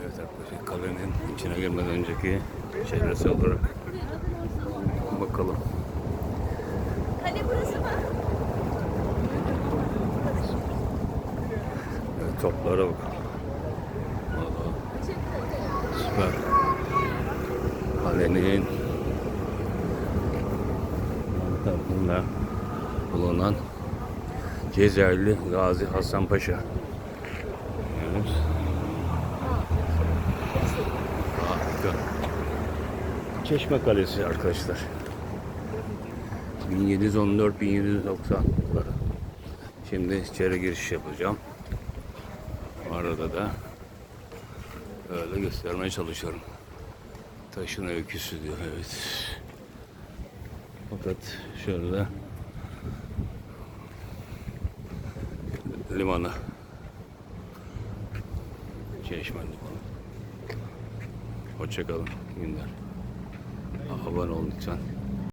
Evet arkadaşlar kalenin içine girmeden önceki çevresi olarak bakalım. Kale burası mı? Evet, toplara bak. Valla süper. Kalenin tarafında bulunan Cezayirli Gazi Hasan Paşa. Evet. Harika. Çeşme Kalesi arkadaşlar. 1714-1790'ları. Şimdi içeri giriş yapacağım. Arada da öyle göstermeye çalışıyorum. Taşın öyküsü diyor evet. Fakat şöyle limanı Çeşme limanı. Hoşçakalın günler. Abone olun lütfen.